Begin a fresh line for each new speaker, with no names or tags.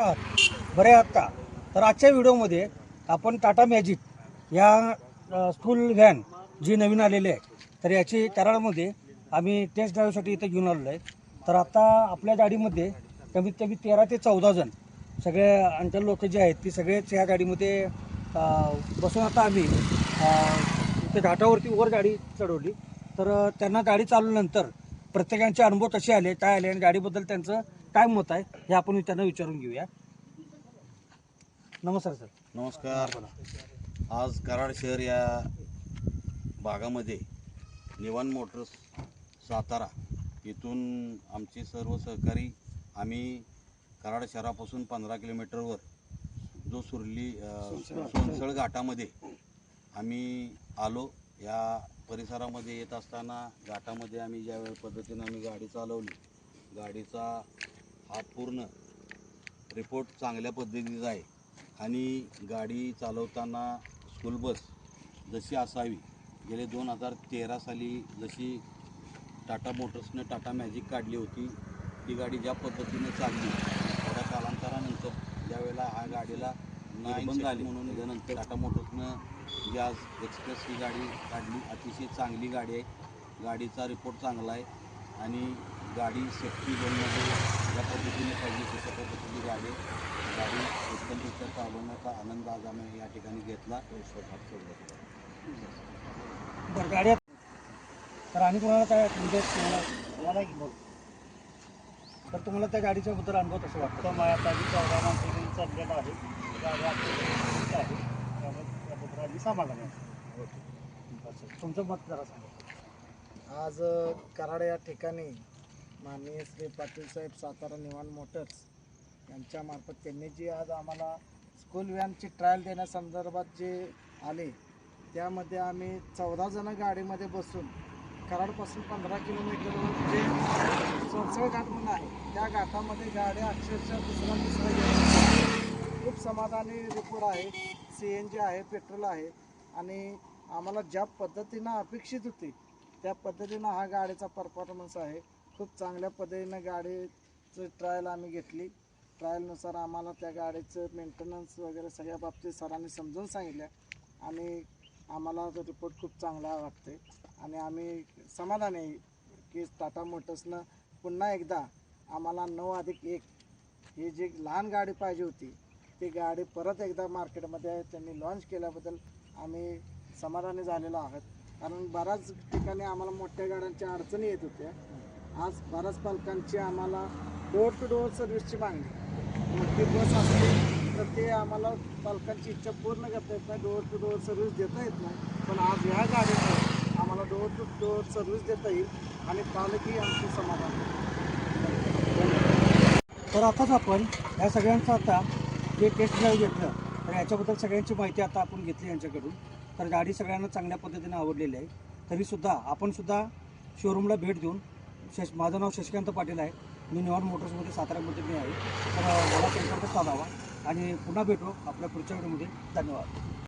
बरे आहात का तर आजच्या व्हिडिओमध्ये आपण टाटा मॅजिक या स्कूल व्हॅन जी नवीन आलेली आहे तर याची कराडमध्ये आम्ही टेस्ट ड्राईव्हसाठी इथं घेऊन आलेलो आहे. तर आता आपल्या गाडीमध्ये कमीत कमी तेरा ते चौदा जण सगळे अंचल लोक जे आहेत ती सगळेच ह्या गाडीमध्ये बसून आता आम्ही ते घाटावरती वर गाडी चढवली. तर त्यांना गाडी चालवल्यानंतर प्रत्येकांचे अनुभव कसे आले काय आले आणि गाडीबद्दल त्यांचं काय मत आहे? हे आपण त्यांना विचारून घेऊया. नमस्कार सर.
नमस्कार. आज कराड शहर या भागामध्ये निवान मोटर्स सातारा इथून आमचे सर्व सहकारी आम्ही कराड शहरापासून पंधरा किलोमीटरवर जो सुरली सोनसळ घाटामध्ये आम्ही आलो. या परिसरामध्ये येत असताना घाटामध्ये आम्ही ज्या पद्धतीनं आम्ही गाडी चालवली गाडीचा हा पूर्ण रिपोर्ट चांगल्या पद्धतीचा आहे. आणि गाडी चालवताना स्कूल बस जशी असावी गेले दोन हजार तेरा साली जशी टाटा मोटर्सनं टाटा मॅजिक काढली होती ती गाडी ज्या पद्धतीने चालली थोड्या कालांतरानंतर ज्यावेळेला हा गाडीला निर्बंध झाली म्हणून त्यानंतर टाटा मोटर्सनं जी आज एक्सप्रेस ही गाडी काढली अतिशय चांगली गाडी आहे. गाडीचा रिपोर्ट चांगला आहे. आणि गाडी सेफ्टी झोनमध्ये ज्या पद्धतीने पाहिजे तशा पद्धतीची गाडी आहे. गाडी उत्तमरित्या चालवण्याचा आनंद आज आम्ही या ठिकाणी घेतला.
बरं गाड्यात तर आणि तुम्हाला काय म्हणजे तुम्हाला तुम्हाला एक बोल. तर तुम्हाला त्या गाडीच्या बद्दल अनुभव कसं वाटतं
तो मायाताजी चौदा चाललेला आहे. गाडी आपली आहे. त्यामुळे त्याबद्दल आम्ही समाधान आहे.
तुमचं मत जरा सांगा.
आज कराड या ठिकाणी माननीय श्री पाटील साहेब सातारा निवाण मोटर्स यांच्यामार्फत त्यांनी जी आज आम्हाला स्कूल व्हॅनची ट्रायल देण्यासंदर्भात जे आले त्यामध्ये आम्ही चौदा जण गाडीमध्ये बसून कराडपासून पंधरा किलोमीटरवर जे सोनसळ घाट म्हणून आहे त्या घाटामध्ये गाड्या अक्षरशः दुसरा दुसऱ्या खूप समाधानी रिपोर्ट आहे सी एन जी आहे पेट्रोल आहे आणि आम्हाला ज्या पद्धतीनं अपेक्षित होती त्या पद्धतीनं हा गाडीचा परफॉर्मन्स आहे. खूप चांगल्या पद्धतीनं गाडीचं ट्रायल आम्ही घेतली. ट्रायलनुसार आम्हाला त्या गाडीचं मेंटेनन्स वगैरे सगळ्या बाबतीत सरांनी समजून सांगितल्या आणि आम्हाला तो रिपोर्ट खूप चांगला वाटते आणि आम्ही समाधानी आहे की टाटा मोटर्सनं पुन्हा एकदा आम्हाला नऊ अधिक एक ही जी लहान गाडी पाहिजे होती ती गाडी परत एकदा मार्केटमध्ये त्यांनी लॉन्च केल्याबद्दल आम्ही समाधानी झालेलो आहोत. कारण बऱ्याच ठिकाणी आम्हाला मोठ्या गाड्यांच्या अडचणी येत होत्या. आज बऱ्याच पालकांची आम्हाला डोअर टू डोअर सर्व्हिसची मागणी. मोठी बस असते तर ते आम्हाला पालकांची इच्छा पूर्ण करता येत नाही डोअर टू डोअर सर्व्हिस देता येत नाही. पण आज ह्या गाडीचं आम्हाला डोअर टू डोअर सर्व्हिस देता येईल आणि पालकही आमचं समाधान
तर आताच आपण या सगळ्यांचं आता जे टेस्ट ड्राईव्ह घेतलं तर याच्याबद्दल सगळ्यांची माहिती आता आपण घेतली यांच्याकडून. तर गाडी सगळ्यांना चांगल्या पद्धतीने आवडलेली आहे. तरीसुद्धा आपणसुद्धा शोरूमला भेट देऊन शश माझं नाव शशिकांत पाटील आहे. मी निवड मोटर्समध्ये साताऱ्यामध्ये मी आहे. तर मला संपर्क साधावा आणि पुन्हा भेटू आपल्या पुढच्या व्हिडिओमध्ये. धन्यवाद.